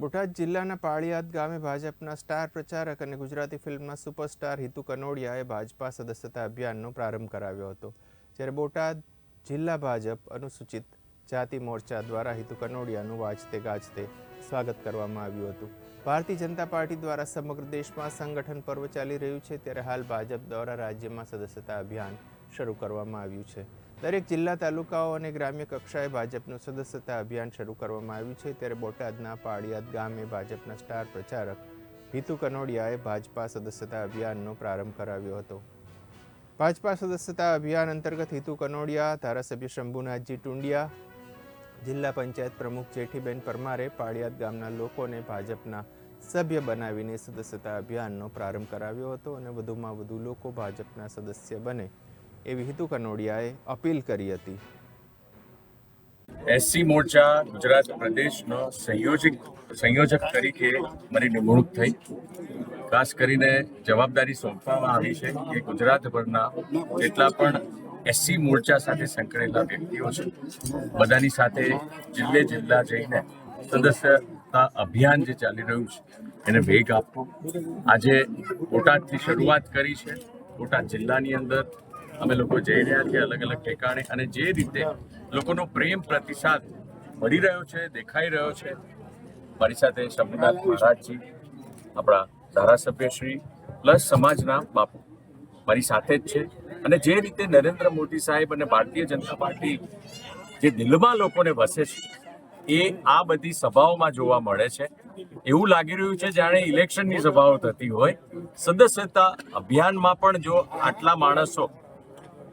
બોટાદ જિલ્લાના પાળિયાદ ગામે ભાજપના સ્ટાર પ્રચારક અને ગુજરાતી ફિલ્મના સુપરસ્ટાર હિતુ કનોડિયાએ ભાજપા સદસ્યતા અભિયાનનો પ્રારંભ કરાવ્યો હતો. જ્યારે બોટાદ જિલ્લા ભાજપ અનુસૂચિત જાતિ મોરચા દ્વારા હિતુ કનોડિયાનું વાજતે ગાજતે સ્વાગત કરવામાં આવ્યું હતું. ભારતીય જનતા પાર્ટી દ્વારા સમગ્ર દેશમાં સંગઠન પર્વ ચાલી રહ્યું છે, ત્યારે હાલ ભાજપ દ્વારા રાજ્યમાં સદસ્યતા અભિયાન શરૂ કરવામાં આવ્યું છે. દરેક જિલ્લા તાલુકાઓ અને ગ્રામ્ય કક્ષાએ ભાજપનું સદસ્યતા અભિયાન શરૂ કરવામાં આવ્યું છે. ત્યારે બોટાદના પાળિયાદ ગામે ભાજપના સ્ટાર પ્રચારક હિતુ કનોડિયાએ ભાજપા સદસ્યતા અભિયાનનો પ્રારંભ કરાવ્યો હતો. ભાજપા સદસ્યતા અભિયાન અંતર્ગત હિતુ કનોડિયા, ધારાસભ્ય શંભુનાથજી ટુંડિયા, જિલ્લા પંચાયત પ્રમુખ જેઠીબેન પરમારે પાળિયાદ ગામના લોકોને ભાજપના સભ્ય બનાવીને સદસ્યતા અભિયાનનો પ્રારંભ કરાવ્યો હતો અને વધુમાં વધુ લોકો ભાજપના સદસ્ય બને એવી હિતુ કનોડિયાએ અપીલ કરી હતી. એસસી મોરચા ગુજરાત પ્રદેશનો સંયોજક સંયોજક તરીકે મારી નિમણૂક થઈ. ખાસ કરીને જવાબદારી સોંપવામાં આવી છે કે ગુજરાતભરના જેટલા પણ એસસી મોરચા સાથે સંકળાયેલા વ્યક્તિઓ છે, બધાની સાથે જિલ્લે જિલ્લા જઈને સદસ્યતા અભિયાન જે ચાલી રહ્યું છે, એને વેગ આપવો. આજે બોટાદથી શરૂઆત કરી છે. બોટાદ જિલ્લાની અંદર અમે લોકો જઈ રહ્યા છીએ અલગ અલગ ઠેકાણે અને જે રીતે લોકોનો પ્રેમ પ્રતિસાદ મળી રહ્યો છે, દેખાઈ રહ્યો છે, મારી સાથે શંભુનાથ મહારાજજી, આપણા ધારાસભ્યશ્રી પ્લસ સમાજના બાપુ મારી સાથે જ છે. અને જે રીતે નરેન્દ્ર મોદી સાહેબ અને ભારતીય જનતા પાર્ટી જે દિલમાં લોકોને વસે છે, એ આ બધી સભાઓમાં જોવા મળે છે. એવું લાગી રહ્યું છે જાણે ઇલેક્શનની સભાઓ થતી હોય. સદસ્યતા અભિયાનમાં પણ જો આટલા માણસો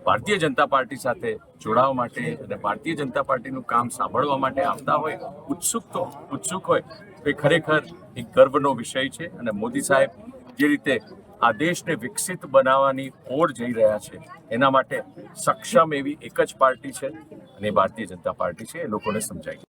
ભારતીય જનતા પાર્ટી સાથે જોડાવા માટે અને ભારતીય જનતા પાર્ટીનું કામ સાંભળવા માટે આવતા હોય, ઉત્સુક તો, ઉત્સુક હોય, એ ખરેખર એક ગર્વનો વિષય છે અને મોદી સાહેબ જે રીતે આ દેશને વિકસિત બનાવવાની ઓર જઈ રહ્યા છે, એના માટે સક્ષમ એવી એક જ પાર્ટી છે અને ભારતીય જનતા પાર્ટી છે, એ લોકોને સમજાય